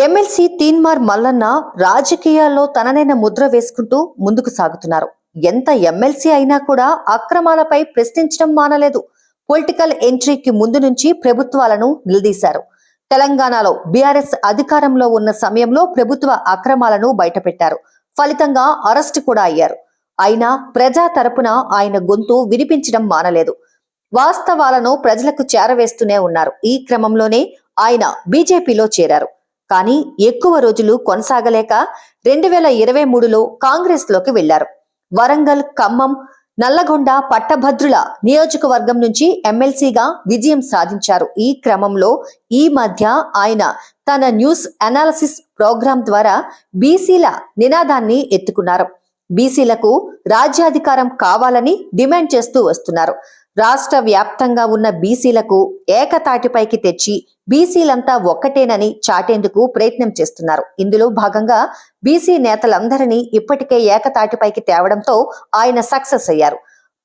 MLC Teenmar Mallanna రాజకీయాల్లో తననైన ముద్ర వేసుకుంటూ ముందుకు సాగుతున్నారు. ఎంత ఎమ్మెల్సీ అయినా కూడా అక్రమాలపై ప్రశ్నించడం మానలేదు. పొలిటికల్ ఎంట్రీకి ముందు నుంచి ప్రభుత్వాలను నిలదీశారు. తెలంగాణలో బీఆర్ఎస్ అధికారంలో ఉన్న సమయంలో ప్రభుత్వ అక్రమాలను బయటపెట్టారు. ఫలితంగా అరెస్ట్ కూడా అయ్యారు. అయినా ప్రజా తరపున ఆయన గొంతు వినిపించడం మానలేదు. వాస్తవాలను ప్రజలకు చేరవేస్తూనే ఉన్నారు. ఈ క్రమంలోనే ఆయన బీజేపీలో చేరారు. కానీ ఎక్కువ రోజులు కొనసాగలేక రెండు వేల ఇరవై మూడులో కాంగ్రెస్లోకి వెళ్ళారు వరంగల్ ఖమ్మం నల్లగొండ పట్టభద్రుల నియోజకవర్గం నుంచి ఎమ్మెల్సీగా విజయం సాధించారు. ఈ క్రమంలో ఈ మధ్య ఆయన తన న్యూస్ అనాలసిస్ ప్రోగ్రాం ద్వారా బీసీల నినాదాన్ని ఎత్తుకున్నారు. బీసీలకు రాజ్యాధికారం కావాలని డిమాండ్ చేస్తూ వస్తున్నారు. రాష్ట్ర వ్యాప్తంగా ఉన్న బీసీలకు ఏకతాటిపైకి తెచ్చి బీసీలంతా ఒక్కటేనని చాటేందుకు ప్రయత్నం చేస్తున్నారు. ఇందులో భాగంగా బీసీ నేతలందరినీ ఇప్పటికే ఏకతాటిపైకి తేవడంతో ఆయన సక్సెస్ అయ్యారు.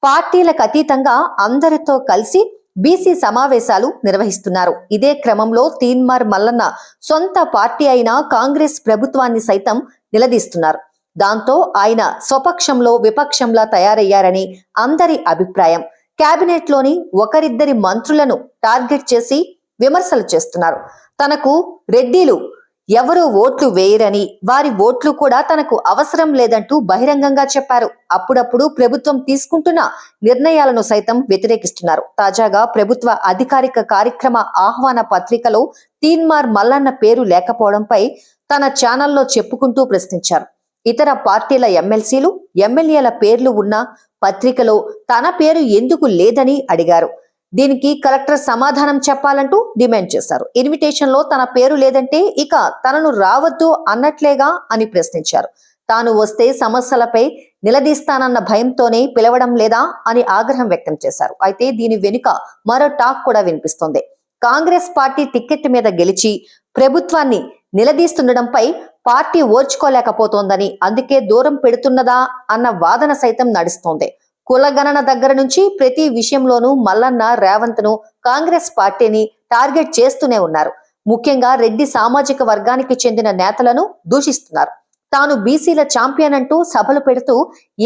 పార్టీలకు అతీతంగా అందరితో కలిసి బీసీ సమావేశాలు నిర్వహిస్తున్నారు. ఇదే క్రమంలో తీన్మార్ మల్లన్న సొంత పార్టీ అయిన కాంగ్రెస్ ప్రభుత్వాన్ని సైతం నిలదీస్తున్నారు. దాంతో ఆయన స్వపక్షంలో విపక్షంలా తయారయ్యారని అందరి అభిప్రాయం. కేబినెట్లోని ఒకరిద్దరి మంత్రులను టార్గెట్ చేసి విమర్శలు చేస్తున్నారు. తనకు రెడ్డిలు ఎవరూ ఓట్లు వేయరని వారి ఓట్లు కూడా తనకు అవసరం లేదంటూ బహిరంగంగా చెప్పారు. అప్పుడప్పుడు ప్రభుత్వం తీసుకుంటున్న నిర్ణయాలను సైతం వ్యతిరేకిస్తున్నారు. తాజాగా ప్రభుత్వ అధికారిక కార్యక్రమ ఆహ్వాన పత్రికలో తీన్మార్ మల్లన్న పేరు లేకపోవడంపై తన ఛానల్లో చెప్పుకుంటూ ప్రశ్నించారు. ఇతర పార్టీల ఎమ్మెల్సీలు ఎమ్మెల్యేల పేర్లు ఉన్న పత్రికలో తన పేరు ఎందుకు లేదని అడిగారు. దీనికి కలెక్టర్ సమాధానం చెప్పాలంటూ డిమాండ్ చేశారు. ఇన్విటేషన్లో తన పేరు లేదంటే ఇక తనను రావద్దు అన్నట్లేగా అని ప్రశ్నించారు. తాను వస్తే సమస్యలపై నిలదీస్తానన్న భయంతోనే పిలవడం లేదా అని ఆగ్రహం వ్యక్తం చేశారు. అయితే దీని వెనుక మరో టాక్ కూడా వినిపిస్తోంది. కాంగ్రెస్ పార్టీ టికెట్ మీద గెలిచి ప్రభుత్వాన్ని నిలదీస్తుండడంపై పార్టీ ఓర్చుకోలేకపోతోందని అందుకే దూరం పెడుతున్నదా అన్న వాదన సైతం నడుస్తోంది. కులగణన దగ్గర నుంచి ప్రతి విషయంలోనూ మల్లన్న రేవంత్ను కాంగ్రెస్ పార్టీని టార్గెట్ చేస్తూనే ఉన్నారు. ముఖ్యంగా రెడ్డి సామాజిక వర్గానికి చెందిన నేతలను దూషిస్తున్నారు. తాను బీసీల ఛాంపియన్ అంటూ సభలు పెడుతూ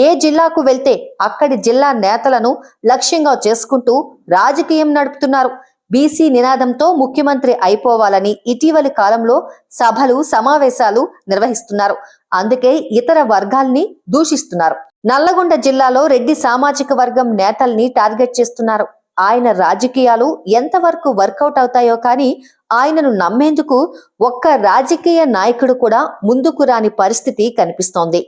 ఏ జిల్లాకు వెళ్తే అక్కడి జిల్లా నేతలను లక్ష్యంగా చేసుకుంటూ రాజకీయం నడుపుతున్నారు. బీసీ నినాదంతో ముఖ్యమంత్రి అయిపోవాలని ఇటీవలి కాలంలో సభలు సమావేశాలు నిర్వహిస్తున్నారు. అందుకే ఇతర వర్గాల్ని దూషిస్తున్నారు. నల్లగొండ జిల్లాలో రెడ్డి సామాజిక వర్గం నేతల్ని టార్గెట్ చేస్తున్నారు. ఆయన రాజకీయాలు ఎంతవరకు వర్కౌట్ అవుతాయో కానీ ఆయనను నమ్మేందుకు ఒక్క రాజకీయ నాయకుడు కూడా ముందుకు రాని పరిస్థితి కనిపిస్తోంది.